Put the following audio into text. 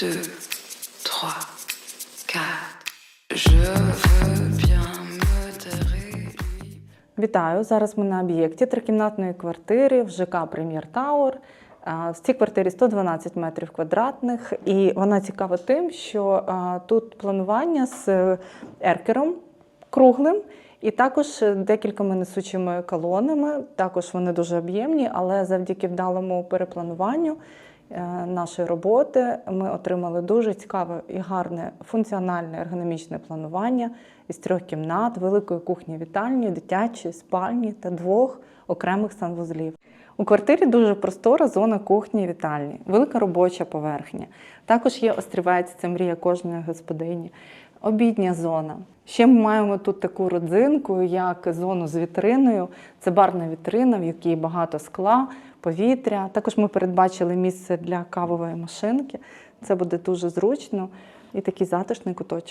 deux, trois, quatre. Je veux bien me. Вітаю! Зараз ми на об'єкті трикімнатної квартири в ЖК Прем'єр Тауер. В цій квартирі 112 метрів квадратних, і вона цікава тим, що тут планування з еркером круглим, і також декількома несучими колонами. Також вони дуже об'ємні, але завдяки вдалому переплануванню нашої роботи ми отримали дуже цікаве і гарне функціональне ергономічне планування із трьох кімнат, великої кухні вітальні, дитячої спальні та двох окремих санвузлів. У квартирі дуже простора зона кухні і вітальні, велика робоча поверхня. Також є острівець, це мрія кожної господині, обідня зона. Ще ми маємо тут таку родзинку, як зону з вітриною. Це барна вітрина, в якій багато скла, повітря. Також ми передбачили місце для кавової машинки. Це буде дуже зручно і такий затишний куточок.